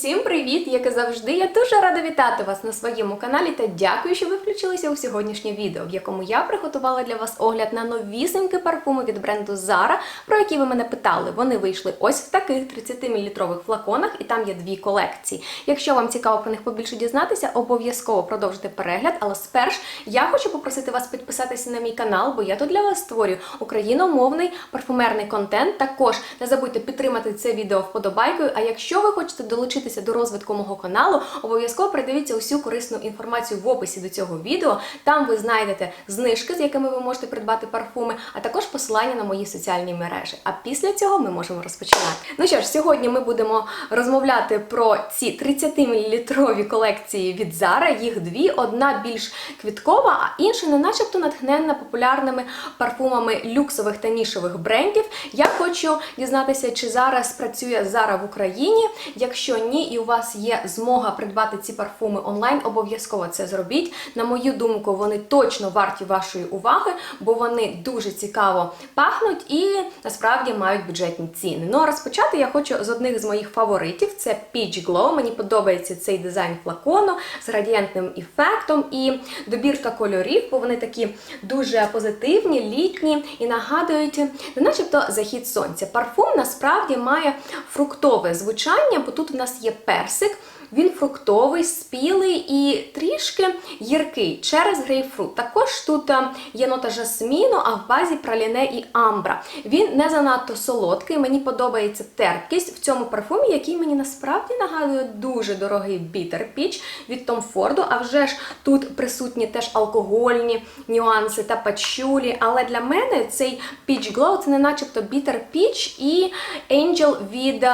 Усім привіт! Як і завжди, я дуже рада вітати вас на своєму каналі та дякую, що ви включилися у сьогоднішнє відео, в якому я приготувала для вас огляд на новісенькі парфуми від бренду Zara, про які ви мене питали. Вони вийшли ось в таких 30-мл флаконах, і там є дві колекції. Якщо вам цікаво про них побільше дізнатися, обов'язково продовжуйте перегляд. Але сперш я хочу попросити вас підписатися на мій канал, бо я тут для вас створюю україномовний парфумерний контент. Також не забудьте підтримати це відео вподобайкою. А якщо ви хочете долучитися до розвитку мого каналу, обов'язково передивіться усю корисну інформацію в описі до цього відео. Там ви знайдете знижки, з якими ви можете придбати парфуми, а також посилання на мої соціальні мережі. А після цього ми можемо розпочинати. Ну що ж, сьогодні ми будемо розмовляти про ці 30-мл колекції від Zara. Їх дві: одна більш квіткова, а інша не начебто натхненна популярними парфумами люксових та нішових брендів. Я хочу дізнатися, чи зараз працює Zara в Україні. Якщо ні, і у вас є змога придбати ці парфуми онлайн, обов'язково це зробіть. На мою думку, вони точно варті вашої уваги, бо вони дуже цікаво пахнуть і насправді мають бюджетні ціни. Ну а розпочати я хочу з одних з моїх фаворитів: це Peach Glow. Мені подобається цей дизайн флакону з радієнтним ефектом і добірка кольорів, бо вони такі дуже позитивні, літні і нагадують, ну, начебто захід сонця. Парфум насправді має фруктове звучання, бо тут у нас є персик. Він фруктовий, спілий і трішки гіркий через грейпфрут. Також тут е, є нота жасміну, а в базі праліне і амбра. Він не занадто солодкий. Мені подобається терпкість в цьому парфумі, який мені насправді нагадує дуже дорогий бітер піч від Tom Ford. А вже ж тут присутні теж алкогольні нюанси та пачулі. Але для мене цей Peach Glow це не начебто бітер піч і Angel від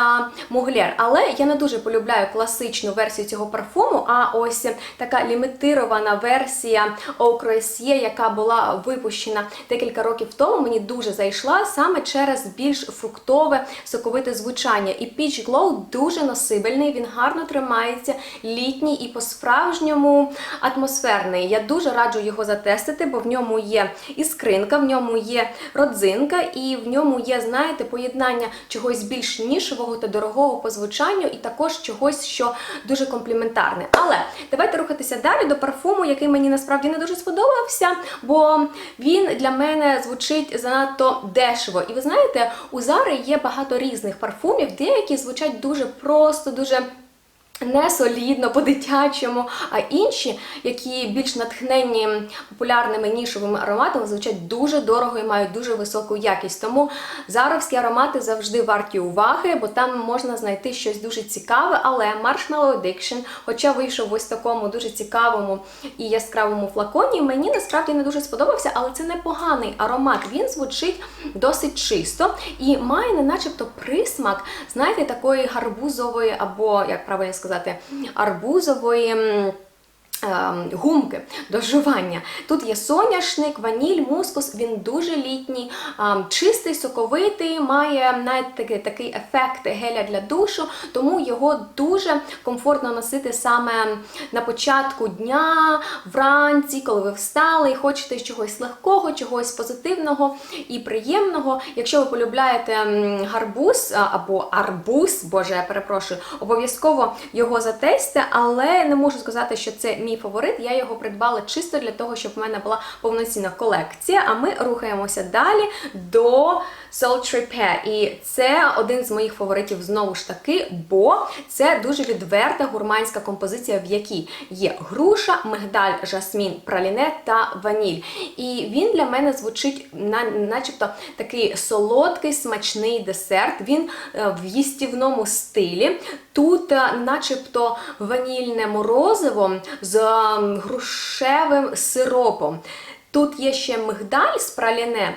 Mugler. Але я не дуже полюбляю класичну версію цього парфуму, а ось така лімітирована версія Eau яка була випущена декілька років тому, мені дуже зайшла саме через більш фруктове, соковите звучання. І Peach Glow дуже носибельний, він гарно тримається, літній і по-справжньому атмосферний. Я дуже раджу його затестити, бо в ньому є іскринка, в ньому є родзинка, і в ньому є, знаєте, поєднання чогось більш нішевого та дорогого по звучанню, і також чогось, що дуже компліментарне. Але давайте рухатися далі до парфуму, який мені насправді не дуже сподобався, бо він для мене звучить занадто дешево. І ви знаєте, у Зари є багато різних парфумів, деякі звучать дуже просто, дуже. Не солідно, по-дитячому, а інші, які більш натхненні популярними нішовими ароматами, звучать дуже дорого і мають дуже високу якість. Тому заровські аромати завжди варті уваги, бо там можна знайти щось дуже цікаве. Але Marshmallow Addiction, хоча вийшов ось такому дуже цікавому і яскравому флаконі, мені насправді не дуже сподобався, але це непоганий аромат. Він звучить досить чисто і має не начебто присмак, знаєте, такої гарбузової або, як правильно сказати, сказати, арбузової. Ем, Гумки до жування. Тут є соняшник, ваніль, мускус, він дуже літній, ем, чистий, соковитий, має навіть такий, ефект геля для душу, тому його дуже комфортно носити саме на початку дня, вранці, коли ви встали і хочете чогось легкого, чогось позитивного і приємного. Якщо ви полюбляєте гарбуз або арбуз, боже, я перепрошую, обов'язково його затестьте, але не можу сказати, що це мій фаворит. Я його придбала чисто для того, щоб в мене була повноцінна колекція. А ми рухаємося далі до Sultry Pear. І це один з моїх фаворитів знову ж таки, бо це дуже відверта гурманська композиція, в якій є груша, мигдаль, жасмін, праліне та ваніль. І він для мене звучить на, начебто такий солодкий, смачний десерт. Він е, в їстівному стилі. Тут, е, начебто, ванільне морозиво з е, грушевим сиропом. Тут є ще мигдаль з праліне.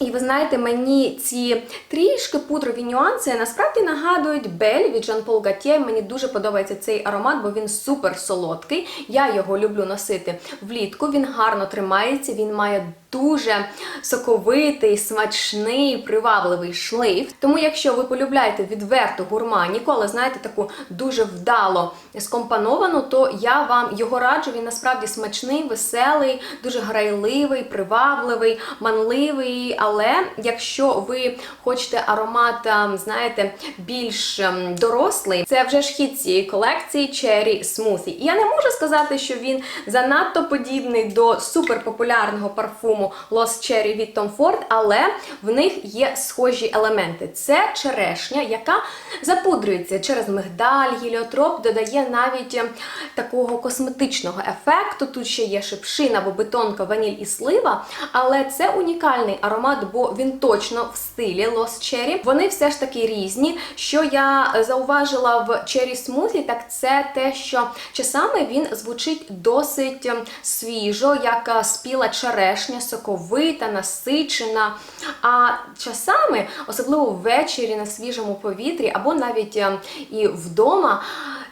І ви знаєте, мені ці трішки пудрові нюанси насправді нагадують Бель від Jean Paul Gaultier. Мені дуже подобається цей аромат, бо він супер солодкий. Я його люблю носити влітку. Він гарно тримається, він має дуже соковитий, смачний, привабливий шлейф. Тому, якщо ви полюбляєте відверту гурманіку, але знаєте, таку дуже вдало скомпоновану, то я вам його раджу. Він насправді смачний, веселий, дуже грайливий, привабливий, манливий але якщо ви хочете аромат, ем, знаєте, більш ем, дорослий, це вже ж хід цієї колекції Cherry Smoothie. І я не можу сказати, що він занадто подібний до суперпопулярного парфуму Lost Cherry від Tom Ford, але в них є схожі елементи. Це черешня, яка запудрюється через мигдаль, гіліотроп, додає навіть ем, такого косметичного ефекту. Тут ще є шипшина або бетонка, ваніль і слива. Але це унікальний аромат, бо він точно в стилі Lost Cherry. Вони все ж таки різні. Що я зауважила в Cherry Smoothie, так це те, що часами він звучить досить ем, свіжо, як е, спіла черешня, соковита, насичена. А часами, особливо ввечері на свіжому повітрі, або навіть ем, і вдома.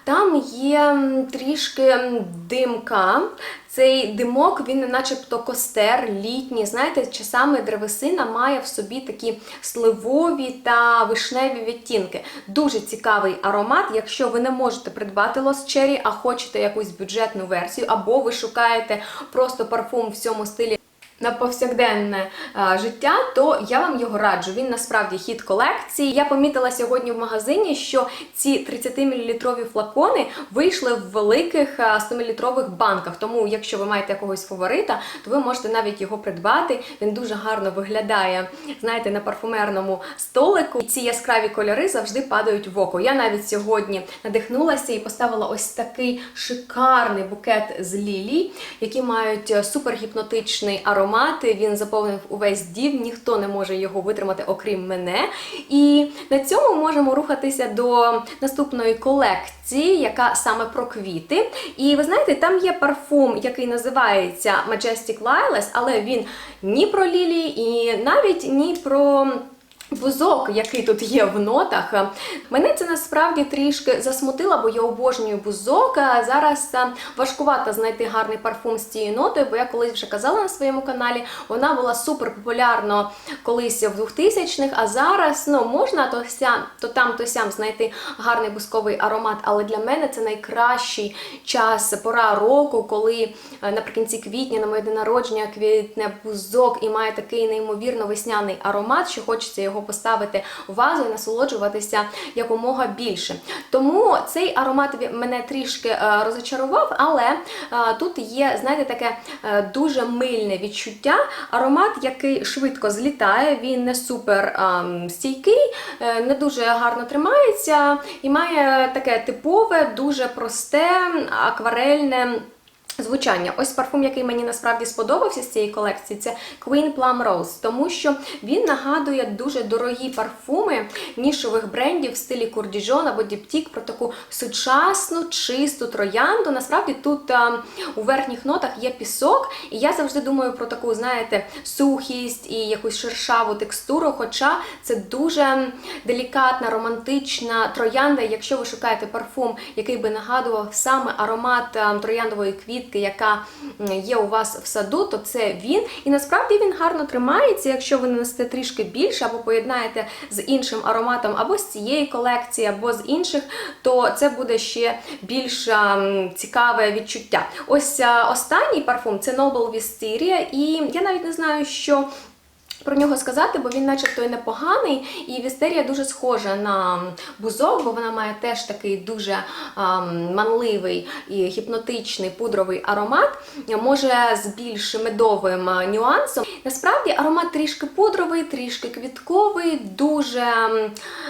Там є трішки димка. Цей димок, він начебто костер, літній. Знаєте, часами древесина має в собі такі сливові та вишневі відтінки. Дуже цікавий аромат. Якщо ви не можете придбати Cherry, а хочете якусь бюджетну версію, або ви шукаєте просто парфум в цьому стилі. На повсякденне е, життя, то я вам його раджу. Він насправді хід колекції. Я помітила сьогодні в магазині, що ці 30 мл флакони вийшли в великих 100-мл банках. Тому, якщо ви маєте якогось фаворита, то ви можете навіть його придбати. Він дуже гарно виглядає, знаєте, на парфумерному столику. І ці яскраві кольори завжди падають в око. Я навіть сьогодні надихнулася і поставила ось такий шикарний букет з лілій, які мають е, супергіпнотичний аромат. Він заповнив увесь дім, ніхто не може його витримати, окрім мене. І на цьому можемо рухатися до наступної колекції, яка саме про квіти. І ви знаєте, там є парфум, який називається Majestic Lilac, але він ні про лілії, і навіть ні про. Бузок, який тут є в нотах, мене це насправді трішки засмутило, бо я обожнюю бузок. Зараз е, важкувато знайти гарний парфум з цією нотою, бо я колись вже казала на своєму каналі, вона була супер популярна колись в 2000-х, а зараз ну, можна то, ся, то там, то сям знайти гарний бузковий аромат, але для мене це найкращий час, пора року, коли е, наприкінці квітня, на моє день народження, квітне бузок і має такий неймовірно весняний аромат, що хочеться його поставити в вазу і насолоджуватися якомога більше. Тому цей аромат мене трішки е, розочарував, але е, тут є, знаєте, таке е, дуже мильне відчуття. Аромат, який швидко злітає, він не супер стійкий, не дуже гарно тримається і має таке типове, дуже просте, акварельне. Звучання. Ось парфум, який мені насправді сподобався з цієї колекції, це Queen Plum Rose, тому що він нагадує дуже дорогі парфуми нішових брендів в стилі Courdijon або Diptyque про таку сучасну, чисту троянду. Насправді тут а, у верхніх нотах є пісок, і я завжди думаю про таку, знаєте, сухість і якусь шершаву текстуру. Хоча це дуже делікатна, романтична троянда. Якщо ви шукаєте парфум, який би нагадував саме аромат трояндової квітки, яка є у вас в саду, то це він. І насправді він гарно тримається, якщо ви нанесете трішки більше, або поєднаєте з іншим ароматом, або з цієї колекції, або з інших, то це буде ще більш цікаве відчуття. Ось останній парфум це Noble Wisteria, і я навіть не знаю, що. Про нього сказати, бо він начебто і непоганий, і вістерія дуже схожа на бузок, бо вона має теж такий дуже ам, манливий і гіпнотичний пудровий аромат, може з більш медовим нюансом. Насправді аромат трішки пудровий, трішки квітковий, дуже,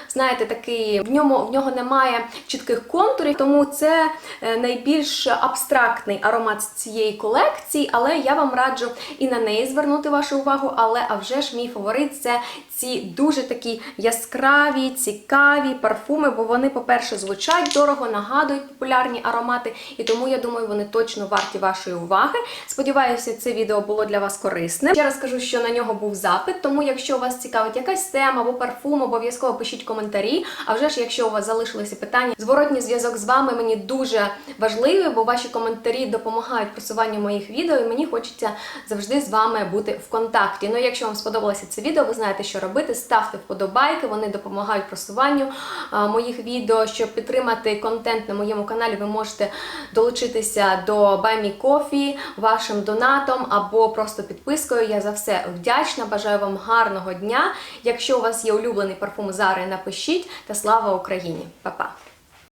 знаєте, такий, в ньому в нього немає чітких контурів, тому це е, найбільш абстрактний аромат з цієї колекції, але я вам раджу і на неї звернути вашу увагу, але а вже ж мій фаворит це ці дуже такі яскраві, цікаві парфуми, бо вони, по-перше, звучать дорого, нагадують популярні аромати, і тому я думаю, вони точно варті вашої уваги. Сподіваюся, це відео було для вас корисним. Ще раз кажу, що на нього був запит, тому якщо вас цікавить якась тема або парфум, обов'язково пишіть коментарі. А вже ж, якщо у вас залишилися питання, зворотній зв'язок з вами мені дуже важливий, бо ваші коментарі допомагають просуванню моїх відео, і мені хочеться завжди з вами бути в контакті. Ну, якщо вам сподобалося це відео, ви знаєте, що робити. Ставте вподобайки, вони допомагають просуванню моїх відео. Щоб підтримати контент на моєму каналі, ви можете долучитися до Buy Me Coffee вашим донатом або просто підпискою. Я за все вдячна. Бажаю вам гарного дня. Якщо у вас є улюблений парфум Зари, напишіть та слава Україні! Па-па!